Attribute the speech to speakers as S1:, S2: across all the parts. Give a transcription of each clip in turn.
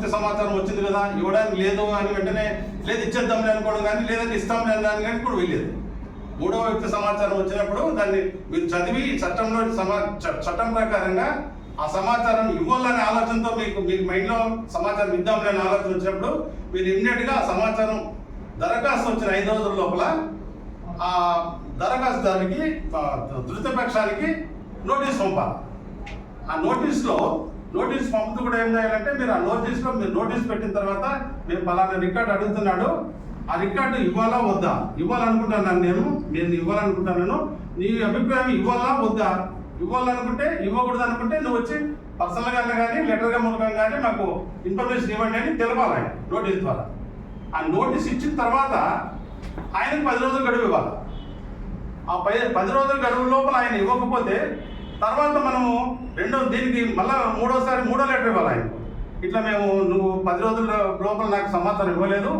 S1: వ్యక్తి సమాచారం వచ్చింది కదా ఇవ్వడానికి లేదు అని వెంటనే లేదు ఇచ్చేద్దాంలే అనుకోవడం కానీ లేదంటే ఇస్తాంలే అని కానీ కూడా వెళ్ళేది మూడవ వ్యక్తి సమాచారం వచ్చినప్పుడు దాన్ని మీరు చదివి చట్టంలో సమా చట్టం ప్రకారంగా ఆ సమాచారం ఇవ్వాలనే ఆలోచనతో మీకు మీకు మైండ్లో సమాచారం ఇద్దాంలే అనే ఆలోచన వచ్చినప్పుడు మీరు ఇమ్మీడియట్గా ఆ సమాచారం దరఖాస్తు వచ్చిన ఐదు రోజుల లోపల ఆ దరఖాస్తుదారునికి ధృతపక్షానికి నోటీస్ పంపాలి. ఆ నోటీస్లో నోటీస్ పంపుతూ కూడా ఏం చేయాలంటే మీరు ఆ నోటీస్లో మీరు నోటీస్ పెట్టిన తర్వాత మేము పలానా రికార్డు అడుగుతున్నాడు ఆ రికార్డు ఇవ్వాలా వద్దా? ఇవ్వాలనుకుంటున్నాను నేను నేను ఇవ్వాలనుకుంటున్నాను నీ అభిప్రాయం ఇవ్వాలా వద్దా? ఇవ్వాలనుకుంటే ఇవ్వకూడదు అనుకుంటే నువ్వు వచ్చి పర్సనల్గా కానీ లెటర్గా మూలకంగా కానీ మాకు ఇన్ఫర్మేషన్ ఇవ్వండి అని తెలపాలి నోటీస్ ద్వారా. ఆ నోటీస్ ఇచ్చిన తర్వాత ఆయనకు పది రోజులు గడువు ఇవ్వాలి. ఆ పై పది రోజుల గడువు లోపల ఆయన ఇవ్వకపోతే తర్వాత మనము రెండో దీనికి మళ్ళా మూడోసారి మూడో లెటర్ ఇవ్వాలి. ఆయన ఇట్లా మేము నువ్వు పది రోజుల లోపల నాకు సమాచారం ఇవ్వలేదు.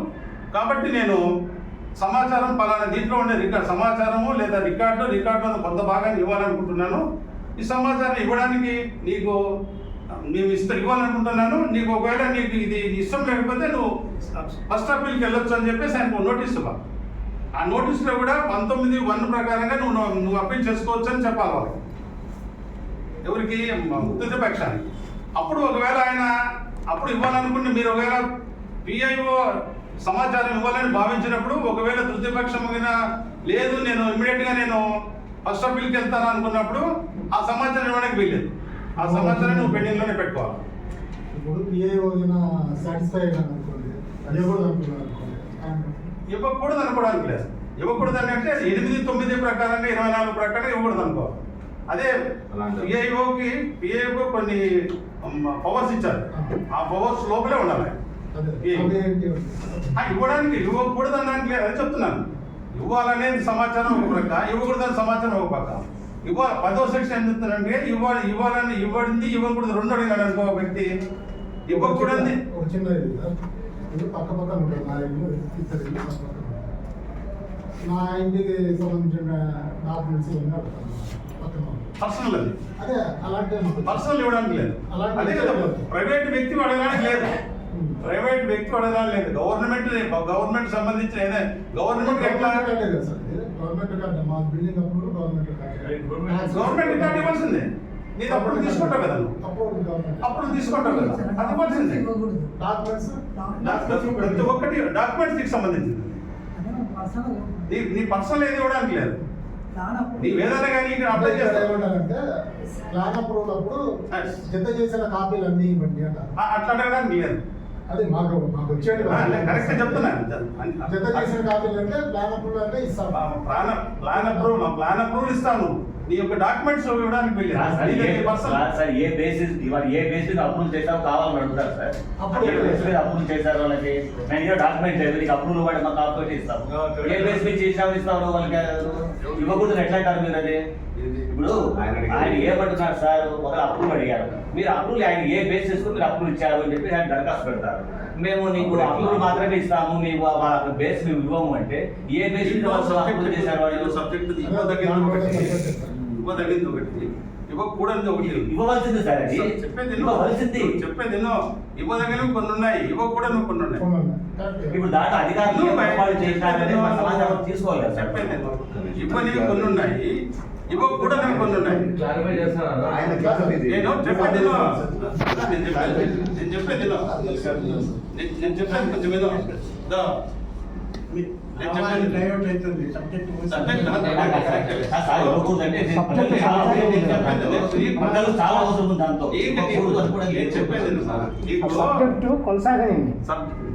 S1: కాబట్టి నేను సమాచారం పలానా దీంట్లో ఉండే రికార్డ్ సమాచారము లేదా రికార్డు రికార్డులో కొంత భాగాన్ని ఇవ్వాలనుకుంటున్నాను. ఈ సమాచారం ఇవ్వడానికి నీకు మేము ఇస్తా ఇవ్వాలనుకుంటున్నాను. నీకు ఒకవేళ నీకు ఇది ఇష్టం లేకపోతే నువ్వు ఫస్ట్ అప్పీల్కి వెళ్ళొచ్చు అని చెప్పేసి ఆయనకు నోటీస్ ఇవ్వాలి ఆ నోటీస్లో కూడా పంతొమ్మిది వన్ ప్రకారంగా నువ్వు నువ్వు అప్పీల్ చేసుకోవచ్చు అని చెప్పాలి వాళ్ళకి. ఎవరికి? ముద్దుత పక్షానికి. అప్పుడు ఒకవేళ ఆయన అప్పుడు ఇవ్వాలనుకుంటే మీరు ఒకవేళ పిఐఓ సమాచారం ఇవ్వాలని భావించినప్పుడు ఒకవేళ తృతీయ పక్షం మీద లేదు నేను ఇమ్మీడియట్గా నేను ఫస్ట్ అప్పీల్కి వెళ్తాను అనుకున్నప్పుడు ఆ సమాచారం ఇవ్వడానికి వీల్లేదు. ఆ సమాచారం నువ్వు పెండింగ్లోనే పెట్టుకోవాలి.
S2: ఇప్పుడు సాటిస్ఫై అనుకోండి
S1: ఇవ్వకూడదు అనుకోవడానికి లేదు. ఇవ్వకూడదు అంటే ఎనిమిది తొమ్మిది ప్రకారంగా ఇరవై నాలుగు ప్రకారంగా ఇవ్వకూడదు అనుకోవాలి అదే పిఐఓకి పిఐఓ కొన్ని పవర్స్ ఇచ్చారు. ఆ. పవర్స్ లోపలే ఉండాలి. ఇవ్వడానికి ఇవ్వకూడదు అనడానికి లేదు. అది చెప్తున్నాను. ఇవ్వాలనేది సమాచారం ఒక ప్రక్క ఇవ్వకూడదని సమాచారం ఒక పక్క. ఇవ్వాలి పదో సెక్షన్ ఏం చెప్తున్నారంటే ఇవ్వాలి ఇవ్వాలని ఇవ్వడింది ఇవ్వకూడదు రెండు అడిగాడు అనుకో ఒక వ్యక్తి. ఇవ్వకూడదు
S2: ఒక చిన్న పక్క పక్కన ఉంటుంది నా ఇల్లు పక్క ఇంటికి సంబంధించిన డాక్యుమెంట్స్ ఉంటాయి.
S1: పర్సనల్ అది.
S2: అదే అలాంటి
S1: పర్సనల్ ఇవ్వడానికి లేదు.
S2: అలాంటి
S1: అదే కదా. ప్రైవేట్ వ్యక్తి అడగడానికి లేదు. ప్రైవేట్ వ్యక్తి అడగడానికి లేదు. గవర్నమెంట్ గవర్నమెంట్ సంబంధించిన ఏదైనా గవర్నమెంట్ ఎట్లా?
S2: గవర్నమెంట్ మా బిల్డింగ్ అప్పుడు గవర్నమెంట్ కార్డు
S1: గవర్నమెంట్ రికార్డు ఇవ్వాల్సిందే. నీది అప్పుడు తీసుకుంటావు కదా. నువ్వు
S2: అప్పుడు గవర్నమెంట్
S1: అప్పుడు తీసుకుంటావు కదా. అది ఇవ్వాల్సిందే.
S2: డాక్యుమెంట్స్?
S1: ప్రతి ఒక్కటి డాక్యుమెంట్స్కి సంబంధించింది. నీ నీ పర్సనల్ ఏది ఇవ్వడానికి లేదు.
S2: ప్లాన్ అప్రూవల్ అప్పుడు జత చేసిన కాపీలు అన్ని ఇవ్వండి
S1: అట్లా లేదు
S2: అది మాకు మాకు వచ్చేది
S1: కరెక్ట్ చెప్తున్నాను
S2: జత చేసిన కాపీలు అంటే ప్లాన్ అప్రూవల్ అంటే ఇస్తాం.
S1: Plan plan approval plan approval ఇస్తాను నీ యొక్క డాక్యుమెంట్స్ ఇవ్వడానికి
S3: సార్, ఏ- బేసిస్ ఇవాళ ఏ బేసిస్ మీద అప్రూవ్ చేశారో కావాలని అడుగుతారు సార్.
S2: అప్పుడు
S3: ఏ బేసిస్ మీద అప్రూవ్ చేశారు వాళ్ళకి నేను ఏ డాక్యుమెంట్ లేదు నీకు అప్రూవల్ కూడా మాకు కాకపోతే ఇస్తాం ఏ బేస్ మీద చేసాము ఇస్తాము వాళ్ళకి ఇవ్వకూడదు ఎట్లా అంటారు మీరు అది ఇప్పుడు
S4: ఆయన
S3: ఏమంటున్నారు సార్? ఒక అప్రూవ్ అడిగారు. మీరు అప్రూవ్ ఆయన ఏ బేసిస్ మీరు అప్రూవ్ ఇచ్చారు అని చెప్పి ఆయన దరఖాస్తు పెడతారు. మేము నీకు అప్రూవ్ మాత్రమే ఇస్తాము నీకు బేస్ మేము ఇవ్వము అంటే ఏ బేస్ మీద వాళ్ళు అప్రూవ్ చేశారు వాళ్ళు?
S1: సబ్జెక్ట్ ఇవ్వదగినది ఒకటి. ఇవ్వకూడదు ఒకటి.
S3: ఇవ్వవలసింది సార్ అది.
S1: చెప్పేది
S3: ఇవ్వవలసింది.
S1: చెప్పేది ఎన్నో. ఇవ్వదగినవి కొన్ని ఉన్నాయి ఇవ్వకూడదు కొన్ని ఉన్నాయి
S3: ఇప్పుడు దాంట్లో అధికారులు తీసుకోవాలి
S1: చెప్పేది. ఇవ్వనివి కొన్ని ఉన్నాయి ఇవ్వకూడదు కొన్ని ఉన్నాయి. నేను చెప్పేది. నేను చెప్పేది నేను చెప్పేది కొంచెం విను.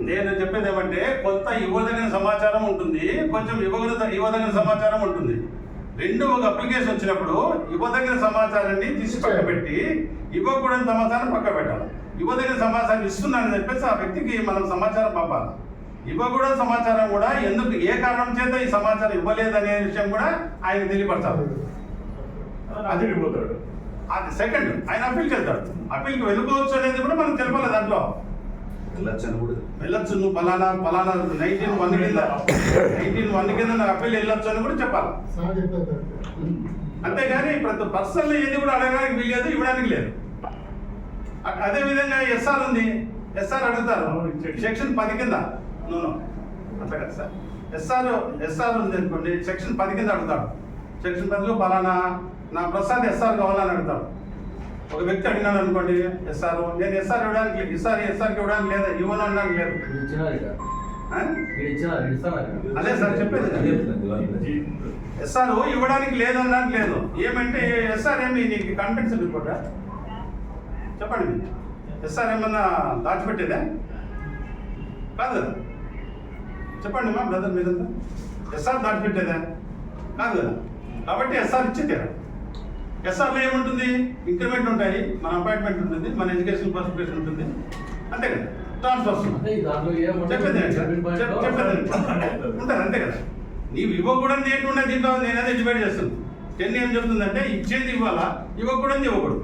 S1: నేను చెప్పేది ఏమంటే కొంత ఇవ్వదగిన సమాచారం ఉంటుంది కొంచెం ఇవ్వగల ఇవ్వదగిన సమాచారం ఉంటుంది రెండు ఒక అప్లికేషన్ వచ్చినప్పుడు ఇవ్వదగిన సమాచారాన్ని తీసి పక్క పెట్టి ఇవ్వకూడని సమాచారం పక్క పెట్టాలి ఇవ్వదగిన సమాచారం ఇస్తున్నానని చెప్పేసి ఆ వ్యక్తికి మనం సమాచారం పంపాలి ఇవ్వకూడని సమాచారం కూడా. ఎందుకు? ఏ కారణం చేత ఈ సమాచారం ఇవ్వలేదనే విషయం కూడా ఆయన తెలియపరచాలి
S5: అది పోతాడు
S1: అది సెకండ్ ఆయన అప్పీల్కి వెళ్తాడు అప్పీల్కి వెళ్ళుకోవచ్చు అనేది కూడా మనం తెలపాలి దాంట్లో.
S4: వెళ్ళొచ్చని కూడా.
S1: వెళ్ళొచ్చు నువ్వు పలానా పలానా నైన్టీన్ వన్ కింద నైన్టీన్ వన్ కింద నాకు అప్పీల్ వెళ్ళొచ్చు అని కూడా చెప్పాలి. అంతేగాని ప్రతి పర్సనల్ ఏది కూడా అడగడానికి వీల్లేదు ఇవ్వడానికి లేదు. అదే విధంగా ఎస్ఆర్ ఉంది. ఎస్ఆర్ అడుగుతారు. సెక్షన్ పది కింద. నూనె అట్లా కదా సార్. ఎస్ఆర్ ఎస్ఆర్ ఉంది అనుకోండి సెక్షన్ పది కింద అడుగుతాడు. సెక్షన్ పదిలో పలానా నా ప్రసాద్ ఎస్ఆర్ కావాలని అడుగుతాడు. ఒక వ్యక్తి అడిగినాడు అనుకోండి ఎస్ఆర్ నేను ఎస్ఆర్ ఇవ్వడానికి లేదు. ఎస్ఆర్ ఎస్ఆర్కి ఇవ్వడానికి లేదా? ఇవ్వను అనడానికి లేదు. అదే సార్ చెప్పేది. ఎస్ఆర్ ఇవ్వడానికి లేదనడానికి లేదు. ఏమంటే ఎస్ఆర్ ఏమి నీకు కాన్ఫిడెన్స్ రిపోర్టా చెప్పండి. ఎస్ఆర్ ఏమన్నా దాచిపెట్టేదా? కదా. చెప్పండి మా బ్రదర్ మీరంతా ఎస్ఆర్ దాచిపెట్టేదా కాదు కదా. కాబట్టి ఎస్ఆర్ ఇచ్చే తీరా ఎస్ఆర్లో ఏముంటుంది? ఇంక్రిమెంట్ ఉంటాయి. మన అపాయింట్మెంట్ ఉంటుంది. మన ఎడ్యుకేషన్ పర్సంటేజ్ ఉంటుంది. అంతే కదా. ట్రాన్స్ఫర్స్? చెప్పేది చెప్పేది? ఉంటుంది అంతే కదా. నీవు ఇవ్వకూడదు ఏంటి దీంట్లో? నేను అదే డిబేట్ చేస్తుంది టెన్ ఏం చెప్తుందంటే ఇచ్చేది ఇవ్వాలా? ఇవ్వకూడదు ఇవ్వకూడదు.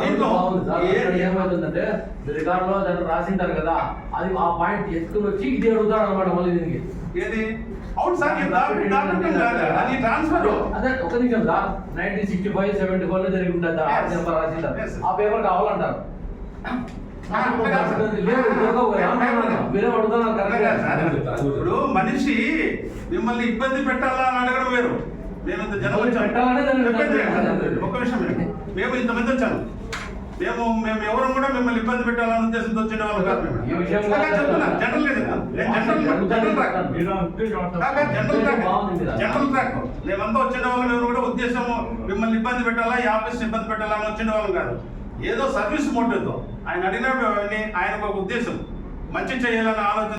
S1: దీంట్లో
S5: రాసింటారు కదా అది ఆ పాయింట్ ఎత్తుకుని వచ్చి ఇది అడుగుతాడు అనమాట మళ్ళీ దీనికి.
S1: ఏది? అవును సార్ అది ట్రాన్స్ఫర్
S5: అదే ఒక నిమిషం sir. Nineteen sixty five seventy ఫోర్లో జరిగి ఉంటుంది ఆ రాసింటారు. పేపర్ కావాలంటారు.
S1: ఇప్పుడు మనిషి మిమ్మల్ని ఇబ్బంది పెట్టాలా అని అడగడం వేరు. నేను ఇంత జనం వచ్చాను.
S5: పెట్టాలనే?
S1: ఒక్క విషయం. మేము ఇంతమంది వచ్చాము. మేము మేము ఎవరు కూడా మిమ్మల్ని ఇబ్బంది పెట్టాలనే ఉద్దేశంతో వచ్చిన వాళ్ళు కాదు చెప్తున్నా. General general general track. కాకా జనరల్ ట్రాక్.
S5: బాగుంది కదా.
S1: General track. మేమంతా వచ్చిన వాళ్ళం ఎవరు కూడా ఉద్దేశం మిమ్మల్ని ఇబ్బంది పెట్టాలా ఈ ఆఫీస్ ఇబ్బంది పెట్టాలా అని వచ్చిన వాళ్ళం కాదు. ఏదో సర్వీస్ మోటివ్తో. ఆయన అడిగిన ఆయనకు ఒక ఉద్దేశం. మంచి చేయాలని ఆలోచన